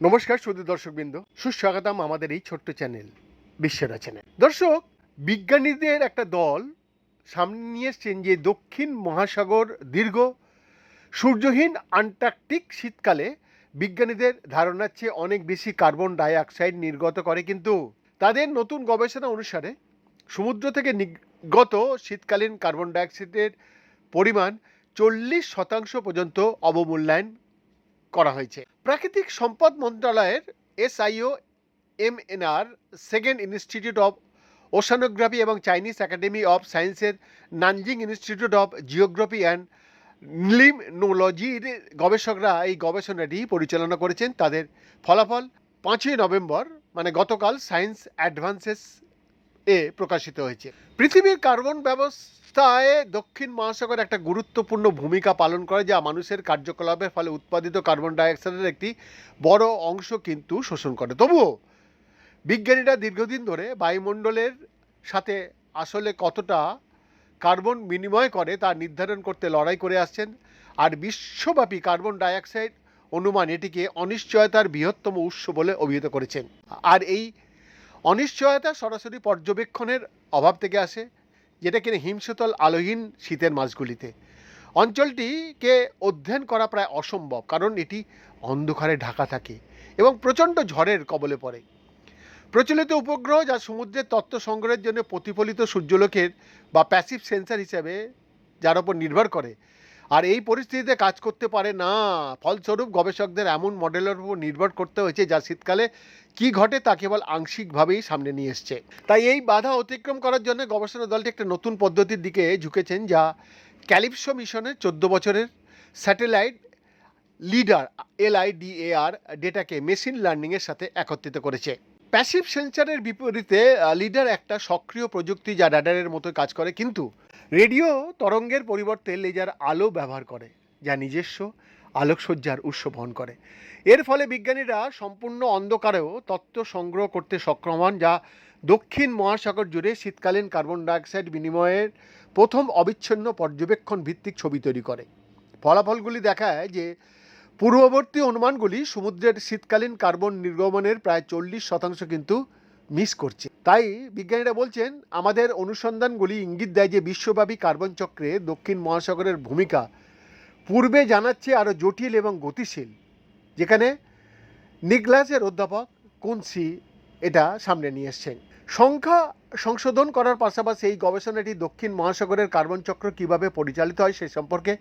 নমস্কার শুধু দর্শকবৃন্দ, সুস্বাগতম আমাদের এই ছোট্ট চ্যানেল বিশ্ব চ্যানেল দর্শক, বিজ্ঞানীদের একটা দল সামনে নিয়ে এসছেন যে দক্ষিণ মহাসাগর দীর্ঘ সূর্যহীন আন্টার্কটিক শীতকালে বিজ্ঞানীদের ধারণার চেয়ে অনেক বেশি কার্বন ডাই অক্সাইড নির্গত করে। কিন্তু তাদের নতুন গবেষণা অনুসারে সমুদ্র থেকে নির্গত শীতকালীন কার্বন ডাইঅক্সাইডের পরিমাণ চল্লিশ শতাংশ পর্যন্ত অবমূল্যায়ন করা হয়েছে। প্রাকৃতিক সম্পদ মন্ত্রণালয়ের SIO, MNR, second institute of oceanography এবং চাইনিজ একাডেমি অফ সায়েন্সের Nanjing institute of geography and লিমনোলজির গবেষকরা এই গবেষণাটি পরিচালনা করেছেন। তাদের ফলাফল পাঁচই নভেম্বর মানে গতকাল সায়েন্স অ্যাডভান্সেস এ প্রকাশিত হয়েছে। পৃথিবীর কার্বন ব্যবস্থায় দক্ষিণ মহাসাগর একটা গুরুত্বপূর্ণ ভূমিকা পালন করে যা মানুষের কার্যকলাপের ফলে উৎপাদিত কার্বন ডাইঅক্সাইডের একটি বড় অংশ কিন্তু শোষণ করে। তবুও বিজ্ঞানীরা দীর্ঘদিন ধরে বায়ুমণ্ডলের সাথে আসলে কতটা কার্বন বিনিময় করে তা নির্ধারণ করতে লড়াই করে আসছেন আর বিশ্বব্যাপী কার্বন ডাইঅক্সাইড অনুমান এটিকে অনিশ্চয়তার বৃহত্তম উৎস বলে অভিহিত করেছেন। আর এই অনিশ্চয়তা সরাসরি পর্যবেক্ষণের অভাব থেকে আসে। যেটা কিনা হিমশীতল আলোহীন শীতের মাসগুলিতে অঞ্চলটিকে অধ্যয়ন করা প্রায় অসম্ভব, কারণ এটি অন্ধকারে ঢাকা থাকে এবং প্রচণ্ড ঝড়ের কবলে পড়ে। প্রচলিত উপগ্রহ যা সমুদ্রের তত্ত্ব সংগ্রহের জন্য প্রতিফলিত সূর্যলোকের বা প্যাসিভ সেন্সার হিসাবে যার ওপর নির্ভর করে আর এই পরিস্থিতিতে কাজ করতে পারে না। ফলস্বরূপ গবেষকদের এমন মডেলের উপর নির্ভর করতে হয়েছে যা শীতকালে কি ঘটে তা কেবল আংশিকভাবেই সামনে নিয়ে এসছে। তাই এই বাধা অতিক্রম করার জন্য গবেষণা দলটি একটা নতুন পদ্ধতির দিকে ঝুঁকেছেন যা ক্যালিপসো মিশনের চোদ্দ বছরের স্যাটেলাইট লিডার এলআইডিএআর ডেটাকে মেশিন লার্নিংয়ের সাথে একত্রিত করেছে। প্যাসিভ সেন্সারের বিপরীতে লিডার একটা সক্রিয় প্রযুক্তি যা র্যাডারের মতো কাজ করে, কিন্তু রেডিও তরঙ্গের পরিবর্তে লেজার আলো ব্যবহার করে, যা নিজস্ব আলোকসজ্জার উৎস বহন করে। এর ফলে বিজ্ঞানীরা সম্পূর্ণ অন্ধকারেও তত্ত্ব সংগ্রহ করতে সক্ষম হন, যা দক্ষিণ মহাসাগর জুড়ে শীতকালীন কার্বন ডাইঅক্সাইড বিনিময়ের প্রথম অবিচ্ছিন্ন পর্যবেক্ষণ ভিত্তিক ছবি তৈরি করে। ফলাফলগুলি দেখায় যে, পূর্ববর্তী অনুমানগুলি সমুদ্রের শীতকালীন কার্বন নির্গমনের প্রায় চল্লিশ শতাংশ কিন্তু মিস করছে। তাই বিজ্ঞানীরা বলছেন, আমাদের অনুসন্ধানগুলি ইঙ্গিত দেয় যে বিশ্বব্যাপী কার্বন চক্রে দক্ষিণ মহাসাগরের ভূমিকা পূর্বে জানাচ্ছে আরও জটিল এবং গতিশীল, যেখানে নিকলাসের অধ্যাপক কুনসি এটা সামনে নিয়ে এসছেন। সংখ্যা সংশোধন করার পাশাপাশি এই গবেষণাটি দক্ষিণ মহাসাগরের কার্বন চক্র কীভাবে পরিচালিত হয় সে সম্পর্কে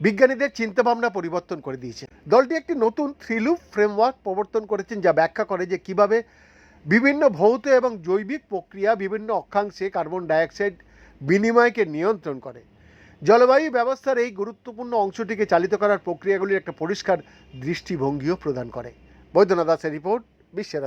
বিজ্ঞানীদের চিন্তাভাবনা পরিবর্তন করে দিয়েছে। দলটি একটি নতুন থ্রিলুপ ফ্রেমওয়ার্ক প্রবর্তন করেছেন, যা ব্যাখ্যা করে যে কীভাবে বিভিন্ন ভৌত এবং জৈবিক প্রক্রিয়া, বিভিন্ন অক্ষাংশে কার্বন ডাইঅক্সাইড বিনিময়কে নিয়ন্ত্রণ করে। জলবায়ু ব্যবস্থার এই গুরুত্বপূর্ণ অংশটিকে চালিত করার প্রক্রিয়াগুলির একটা পরিষ্কার দৃষ্টিভঙ্গিও প্রদান করে। বৈদ্যনাথ দাসের রিপোর্ট, বিশ্বের